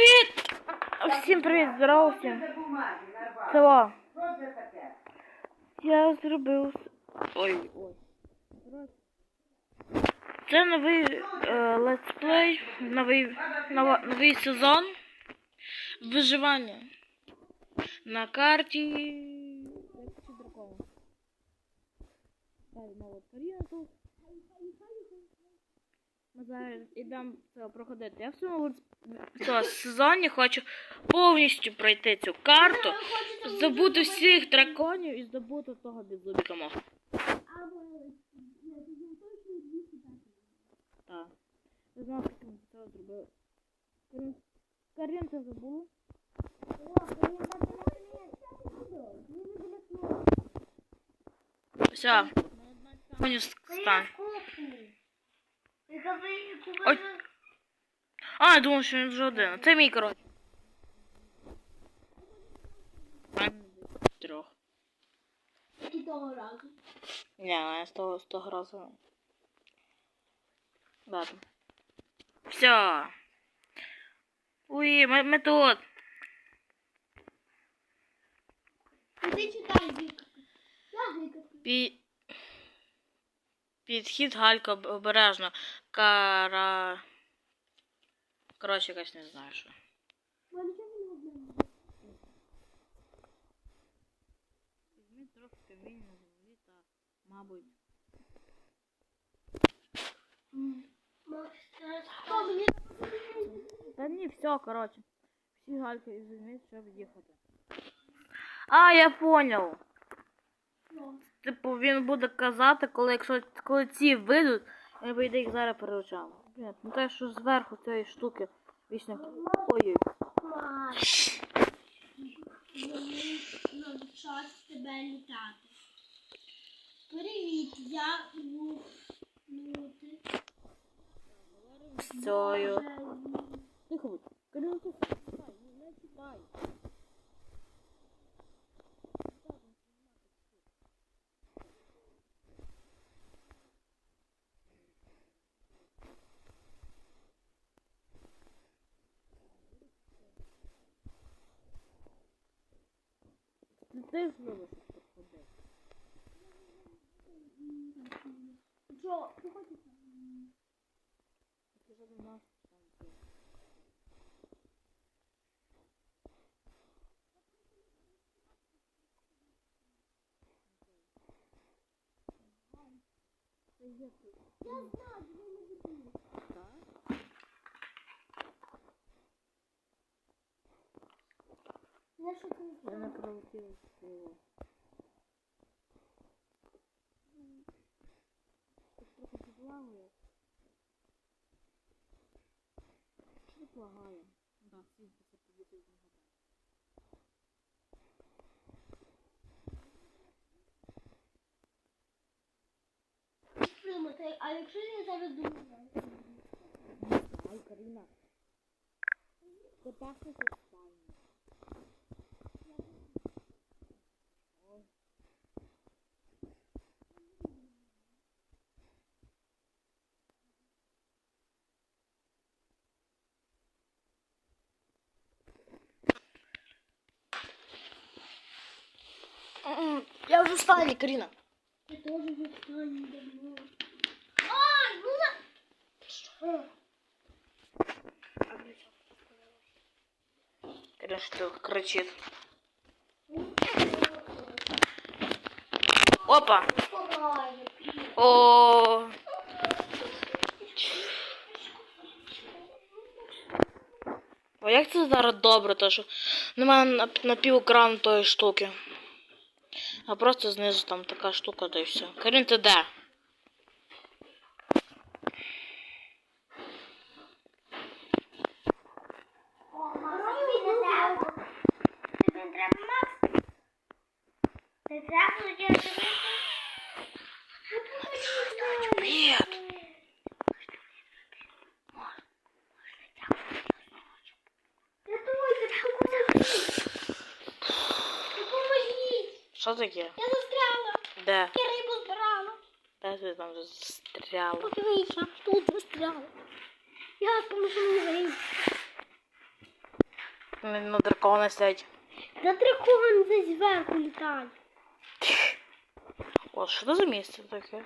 Привіт! Всім привіт, здорово всім. Село. Я зробив. Ой, ой. Це новий е, летсплей, новий, сезон виживання на карті. Як це дракона. Так, знову Каріна тут. Ми зараз ідемо це проходити. Я в цьому сезоні хочу повністю пройти цю карту, забути всіх драконів і здобути того беззубіка мого. Так. Я знав, як він це зробив. Карін- це забула. Все. Мені стань. Ой. А, я думав, що він вже один. Це мій, коротше. Трьох. І того разу. Ні, я з того, з того разу. Ладно. Все. Уї, ми, ми тут. Ти читай Віка. Я Віка. Пі... Підхід Галька об- обережно. Кара. Коротше, якось не знаю що. Трохи камінь на землі та, мабуть. Та ні, все, коротше. Всі гальки і візьміть, щоб їхати. А, я понял. Типу, він буде казати, коли якщо коли ці вийдуть, він вийде їх зараз переручав. Блін, ну те, що зверху цієї штуки вічно. Ой-ой. Навчать тебе літати. Привіт, я Лути. З цією. Тихо будь. Кирил, тихо. Читай, не- не Ти любиш підходити. Що, ти хочеш? Ти. Я знаю, я не буду. Я ти Я не пролетіла силу. Ти трохи підлагує. Що плагає? Да, всі це підійти з нього. А якщо я зараз думаю? Ай. Це пахне як спальня. Ой. М-м, Я вже в спальні, Каріна. Я теж відстану давно. Ай, ну на... Каріна що кричить. Опа! Ховаю. О. А як це зараз добре, то що немає на, на пів екрану тої штуки. А просто знизу там така штука, та й все. Карін, ти де? О, Що таке? Я застряла. Де? Я рибу збирала. Де ти там застряла? Подивися, тут застряла. Я поможу вийти. на, на дракона сядь. Да дракон десь зверху літає. О, що це за місце таке?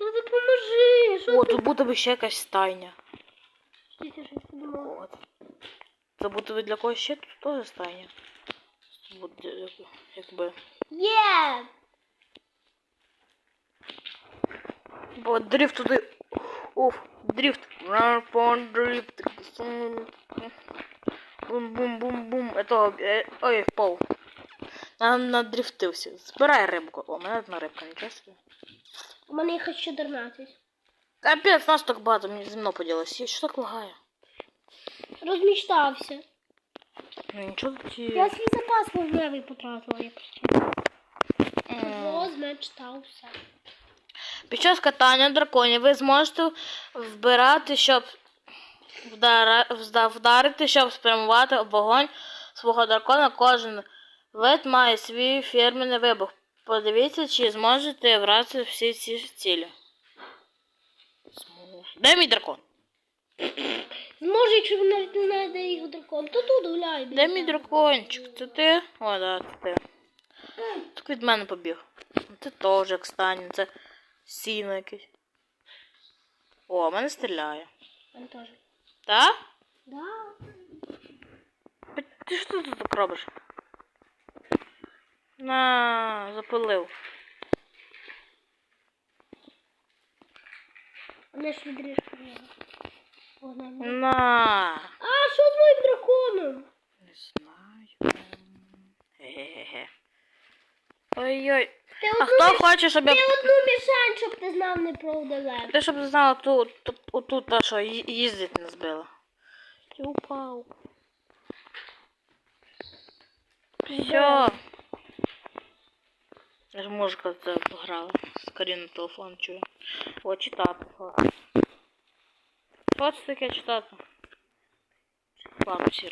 Ну допоможи. Що О, ти? тут буде би ще якась стайня. Я щось подумала. От. Це буде для когось ще тут теж стайня. Тут буде як- якби. Є! Бо дрифт туди. Уф, дрифт. Рапон, дрифт. Бум-бум-бум-бум. Это, е, ой, впав. На, надрифтився. Збирай рибку. О, мене одна рибка, нічого собі. У мене їх аж 14. Капець, нас так багато мені зі мною поділося. Що так лагає? Розміщався. Ну нічого тут Я свій запас вогневий потратила, як причина. М. Розмечтався. Під час катання драконів ви зможете вбирати, щоб вдара- вдарити, щоб спрямувати вогонь свого дракона. Кожен вид має свій фірменний вибух. Подивіться, чи зможете вразити всі ці цілі. Де мій дракон? Зможе, якщо ви навіть не знаєте, його дракон, то тут гуляй. Де мій дракончик? Це ти? О, да, це ти. Так від мене побіг. Це теж як стане, це сіно якесь. О, мене стріляє. Мене теж. Так? Да. Ти що тут так робиш? На, запилив. Мене ж На. А, що з моїм драконом? Не знаю. Ге-ге-ге. Ой-ой. Ти А одну, хто міш... хоче, щоб я. одну мішень, щоб ти знав не про далеко. Ти щоб знала тут, тут, отут, та що ї- їздить не збила. Ти упав. Все. Я ж коли це пограла. Скоріше на телефон чую. О, читати. Це таке читати? Ладно, все.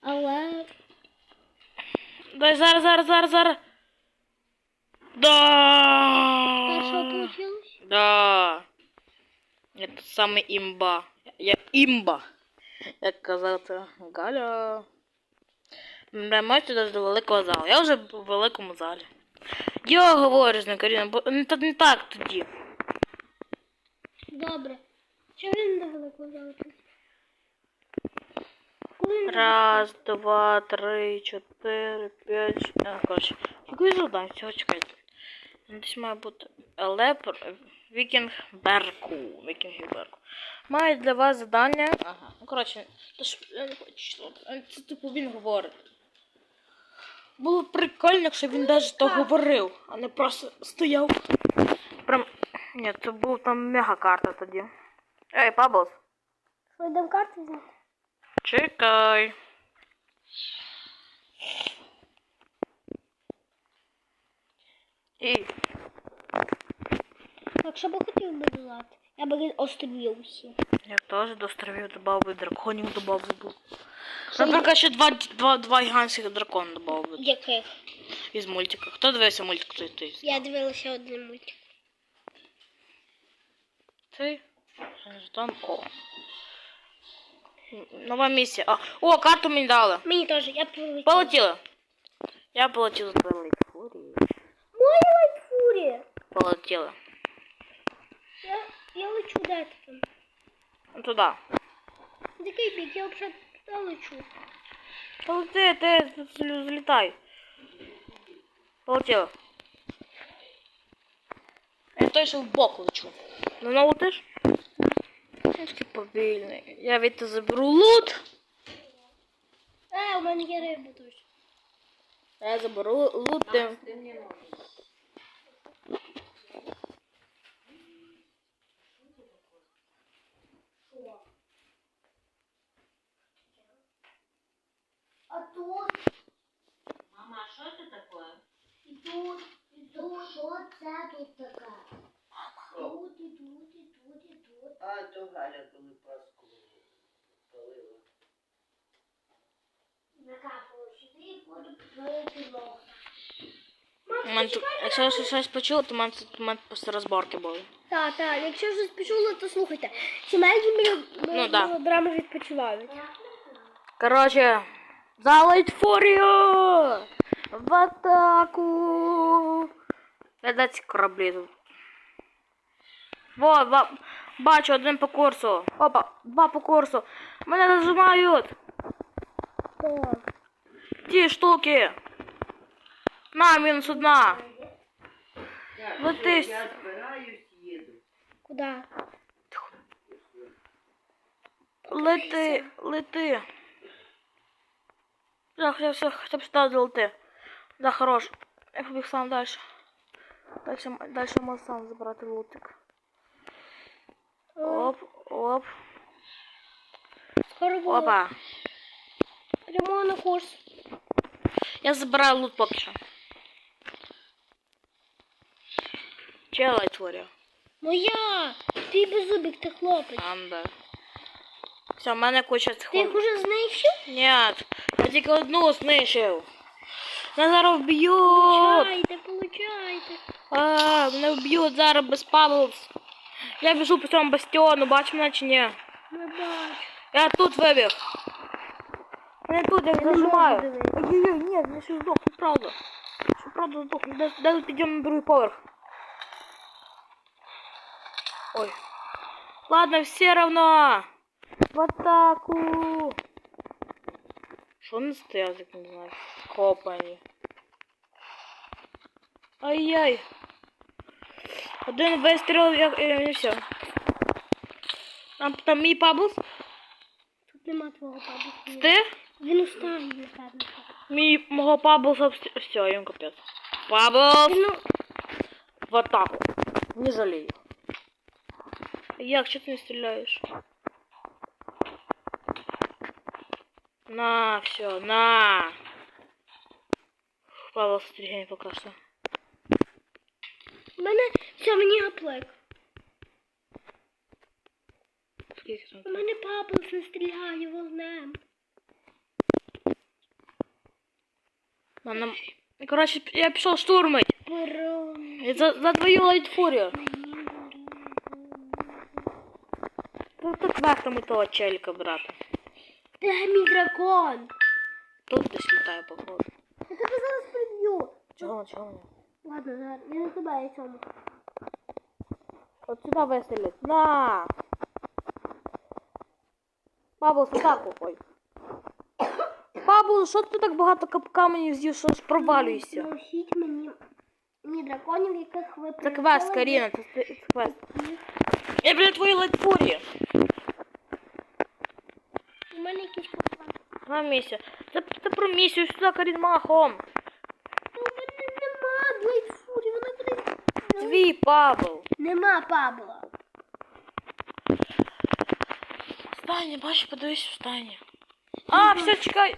Але Дай зараз, зараз, зараз, зараз. Да! Да. Я тут саме імба. Я імба. Як казати Галя. Можете даже до великого залу. Я вже в великому залі. Я говорю з Каріна, бо не так тоді. Добре. Що він? Коли він Раз, два, три, чотири, п'ять. А, коротше. Який завдань? Цього чекайте. Десь має бути Лепр Вікінг Берку. Вікінг Берку. Має для вас завдання. Ага. Ну, коротше, то ж я не хочу Це типу він говорить. Було б прикольно, якщо він навіть то говорив, а не просто стояв. Прям. Ні, це була там мега карта тоді. Ей, Паблс, Що йдемо карти взяти? чекай. І Якщо б хотів би долати, я би островів усі. Я теж до островів додав би драконів додав би. Наприклад, ще два, два, два гігантських дракона додав би Яких? із мультика. Хто дивився мультик той той? Я дивилася один мультик. Ти? Ждан О. Нова місія. А, о, карту мені дали. Мені теж, я полетіла. Полетіла. Я полетіла з Лейтфурії. Моя лайтфурія. Полетіла. Я, я лечу, де ти там? Ну, Туди. Такий бік, я взагалі туди лечу. Полети, ти зл- злітай. Полетіла. Я той, що в бок лечу. Ну, ну летиш? Я такий повільний. Я від тебе заберу лут. Е, у мене є риба точно. Я заберу лут. Ти... А тут, Мама, а що це таке? і тут, і тут. Що це? Тут, і тут, і тут, і тут. А то Галя коли паску палила. Накапало сюди і буду пити лох. У мене тут, якщо я щось почула, то в мене тут у мене просто розборки були. Так, так, якщо щось почули, то слухайте. Сімейні Ну, да. мелодрами відпочивають. Коротше, За лайтфорію! В атаку! Глядать кораблі тут. Во, два, бачу один по курсу. Опа, два по курсу. Мене зажимають. Так. Ті штуки. На, мінус одна. Все, я збираюсь, їду. Куда? Лети, лети. Да, хотя все, хотя бы сюда долети. Да, хорош. Я побіг сам дальше. Дальше, дальше можу сам забрати лутик. Оп, оп, Скоро буде. опа. Прямо на курс. Я забираю лут поки Чела творю. Моя! Ти беззубик, ти хлопець. Анда. Все, в мене куча цих Ти їх уже знищив? Ні, я тільки одну знищив. Мене зараз вб'ють. Получайте, получайте. А, мене вб'ють зараз без паблс. Я біжу по цьому бастіону, бачиш мене чи ні? Не бачу. Я тут вибіг. Мене тут, я Я не можу зажимаю. дивитися. Ой-ой-ой, ні, я ще здох, це правда. Що правда здох. Де, де підемо на другий поверх? Ой. Ладно, все равно. В атаку. Що вони стоять, як не знаю. Хопані. Ай-яй. Один вистріл, як і і все. Там, там мій паблс. Тут нема твого бабусі. Ти? Він устає, напевно. Мій мого паблса все, їм капець. Паблс Ну, в атаку. Не жалію. Як, чого ти не стріляєш? На, все, на. Паблс стрігай поки що. в мене все, мені гаплек. Скільки там? У мене папа не стріляє вогнем. Мене... Коротше, я пішов штурмить. Ворон. І За, за твою лайтфурію. Ну так вартому того челіка брати. Де мій дракон? Тут десь літає, походу. Я тебе зараз приб'ю. Чого, чого? Ладно, зараз. Я не тебе, я цьому. От сюда вистрілить. На! Бабус, в атаку, ой. Бабус, що ти так багато кап- каменів з'їв, що ж провалюєшся? Носіть мені, мені драконів, яких ви Це квест, Каріна, це квест. Я біля твоєї лайтфурії. У мене якийсь попад. На місія. Це, це про місію сюди, Карін, махом. Та у мене нема Блейдфурі, вона буде... Твій Павел. Нема Пабла. Встань, бачиш, подивись, встань. А, все, чекай.